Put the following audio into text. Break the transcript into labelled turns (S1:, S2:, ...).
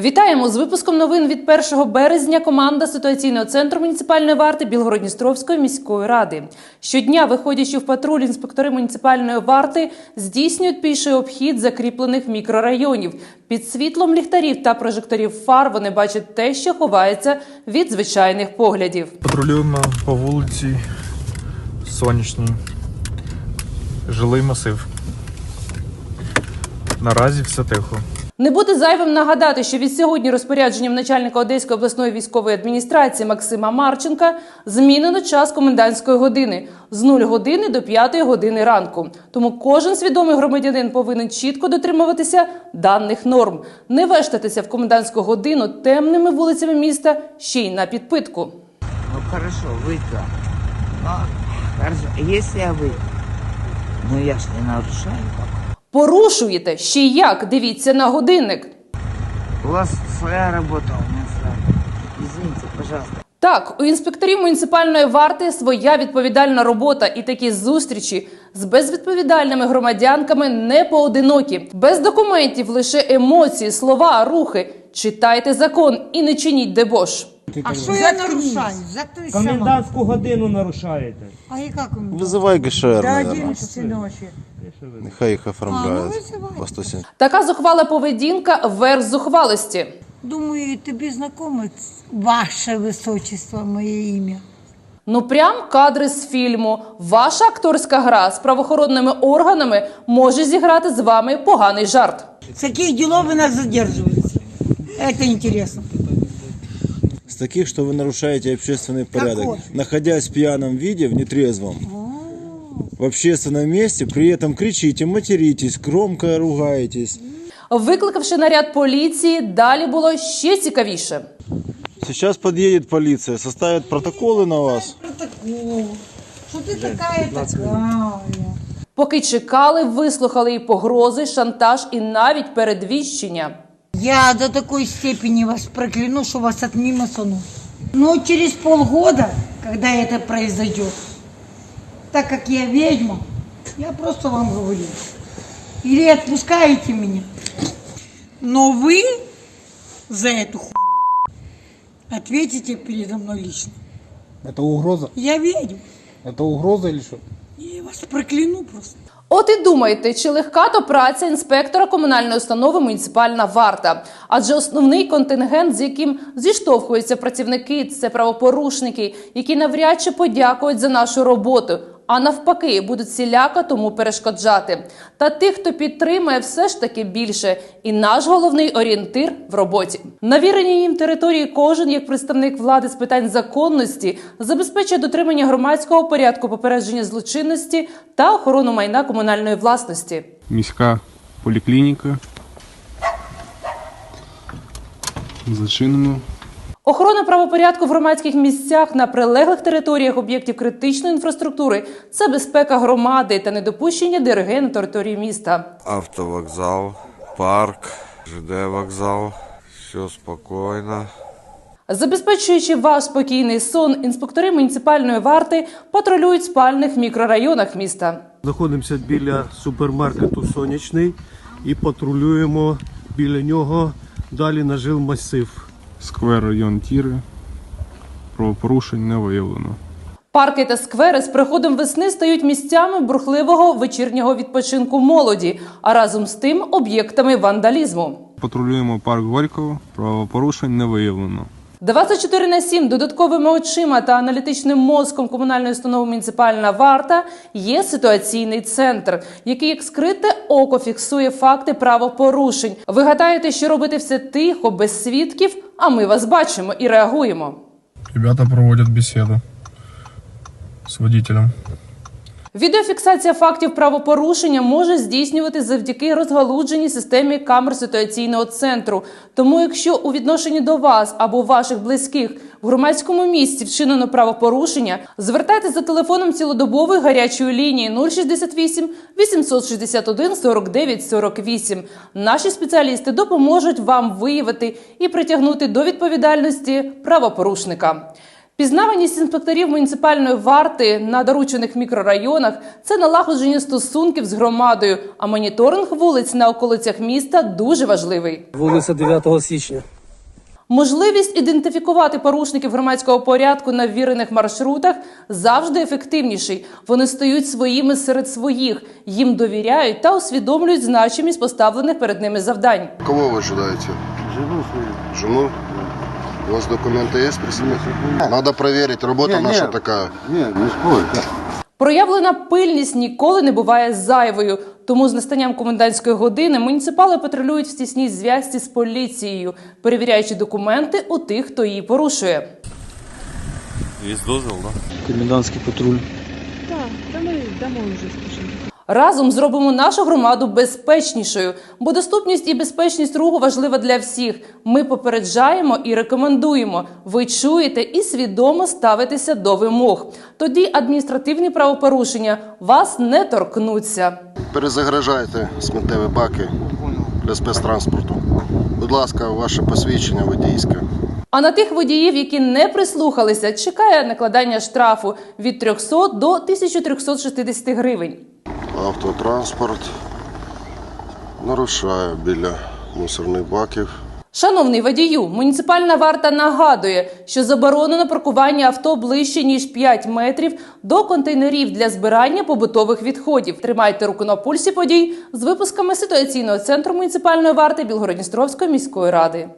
S1: Вітаємо з випуском новин від 1 березня. Команда ситуаційного центру муніципальної варти Білгородністровської міської ради. Щодня, виходячи в патруль, інспектори муніципальної варти здійснюють піший обхід закріплених мікрорайонів. Під світлом ліхтарів та прожекторів фар вони бачать те, що ховається від звичайних поглядів.
S2: Патрулюємо по вулиці Сонячній. Жилий масив. Наразі все тихо.
S1: Не буде зайвим нагадати, що від сьогодні розпорядженням начальника Одеської обласної військової адміністрації Максима Марченка змінено час комендантської години з 0 години до 5 години ранку. Тому кожен свідомий громадянин повинен чітко дотримуватися даних норм, не вештатися в комендантську годину темними вулицями міста ще й на підпитку.
S3: Ну хорошо, вы-то. Ну, если я вы, ну я ж не нарушаю.
S1: Порушуєте ще й як? Дивіться на годинник.
S3: У вас своя работа, у меня своя. Извините, пожалуйста.
S1: Так, у інспекторів муніципальної варти своя відповідальна робота, і такі зустрічі з безвідповідальними громадянками не поодинокі, без документів, лише емоції, слова, рухи. Читайте закон і не чиніть дебош.
S4: А що я нарушаю? Заткнись сама.
S5: Комендантську годину нарушаєте.
S4: А і як у мене?
S6: Вызывай ГШР,
S4: До
S6: наверное.
S4: 11 ночі.
S6: Нехай їх оформляють
S4: А, ну, визивай.
S6: по 170.
S1: Така зухвала поведінка верх зухвалості.
S4: Думаю, тобі знакоме ваше височество, моє ім'я.
S1: Ну прям кадри з фільму. Ваша акторська гра з правоохоронними органами може зіграти з вами поганий жарт.
S4: С каких делов вы нас задерживаете? Это интересно.
S6: С таких, что вы нарушаете общественный порядок,
S4: Какой?
S6: находясь в пьяном виде, в нетрезвом, в общественном месте, при этом кричите, материтесь, громко ругаетесь.
S1: Викликавши наряд поліції, далі було ще цікавіше.
S6: Сейчас подъедет полиция, составят протоколы на вас.
S4: Протокол. Что ты такая такая?
S1: Поки чекали, вислухали і погрози, шантаж, і навіть передвіщення.
S4: Я до такой степени вас прокляну, что вас отмимо сону. Но через полгода, когда это произойдет, так как я ведьма, я просто вам говорю, или отпускаете меня, но вы за эту хуйню ответите передо мной лично.
S5: Это угроза?
S4: Я ведьма,
S5: Это угроза или что?
S4: я вас прокляну просто.
S1: От і думайте, чи легка то праця інспектора комунальної установи муніципальна варта. Адже основний контингент, з яким зіштовхуються працівники, це правопорушники, які навряд чи подякують за нашу роботу. А навпаки, будуть всіляко тому перешкоджати. Та тих, хто підтримує, все ж таки більше. І наш головний орієнтир в роботі. На віреній їм території кожен, як представник влади з питань законності, забезпечує дотримання громадського порядку, попередження злочинності та охорону майна комунальної власності.
S7: міська поліклініка. Зачинено.
S1: Охорона правопорядку в громадських місцях на прилеглих територіях об'єктів критичної інфраструктури це безпека громади та недопущення ДРГ на території міста.
S8: Автовокзал, парк, ЖД вокзал. Все спокойно.
S1: Забезпечуючи ваш спокійний сон, інспектори муніципальної варти патрулюють в спальних мікрорайонах міста.
S9: Знаходимося біля супермаркету Сонячний і патрулюємо біля нього далі на жилмасив.
S7: Сквер район Тіри. Правопорушень не виявлено.
S1: Парки та сквери з приходом весни стають місцями бурхливого вечірнього відпочинку молоді, а разом з тим об'єктами вандалізму.
S7: Патрулюємо парк Горького. Правопорушень не виявлено.
S1: 24 на 7 додатковими очима та аналітичним мозком комунальної установи муніципальна варта є ситуаційний центр, який як скрите око фіксує факти правопорушень. Ви гадаєте, що робити все тихо, без свідків, а ми вас бачимо і реагуємо.
S2: Ребята проводять бесіду з водителем.
S1: Відеофіксація фактів правопорушення може здійснювати завдяки розгалудженій системі камер ситуаційного центру. Тому, якщо у відношенні до вас або ваших близьких в громадському місці вчинено правопорушення, звертайтеся за телефоном цілодобової гарячої лінії 068 861 49 48. Наші спеціалісти допоможуть вам виявити і притягнути до відповідальності правопорушника. Пізнаваність інспекторів муніципальної варти на доручених мікрорайонах це налагодження стосунків з громадою. А моніторинг вулиць на околицях міста дуже важливий.
S5: Вулиця 9 січня.
S1: Можливість ідентифікувати порушників громадського порядку на ввірених маршрутах завжди ефективніший. Вони стають своїми серед своїх, їм довіряють та усвідомлюють значимість поставлених перед ними завдань.
S10: Кого вы ожидаете? Жену свою. Жену? У вас документы есть при себе? Надо проверить, работа наша такая.
S1: Проявлена пильність ніколи не буває зайвою. Тому з настанням комендантської години муніципали патрулюють в тісній зв'язці з поліцією, перевіряючи документи у тих, хто її порушує.
S8: Є дозвіл, да?
S5: Комендантський патруль.
S1: Разом зробимо нашу громаду безпечнішою, бо доступність і безпечність руху важлива для всіх. Ми попереджаємо і рекомендуємо. Ви чуєте і свідомо ставитеся до вимог. Тоді адміністративні правопорушення вас не торкнуться.
S10: Перезагружайте сміттєві баки для спецтранспорту. Будь ласка, ваше посвідчення водійське.
S1: А на тих водіїв, які не прислухалися, чекає накладання штрафу від 300 до 1360 гривень.
S10: Автотранспорт нарушає біля мусорних баків.
S1: Шановний водію, муніципальна варта нагадує, що заборонено паркування авто ближче ніж 5 метрів до контейнерів для збирання побутових відходів. Тримайте руку на пульсі подій з випусками ситуаційного центру муніципальної варти Білгородністровської міської ради.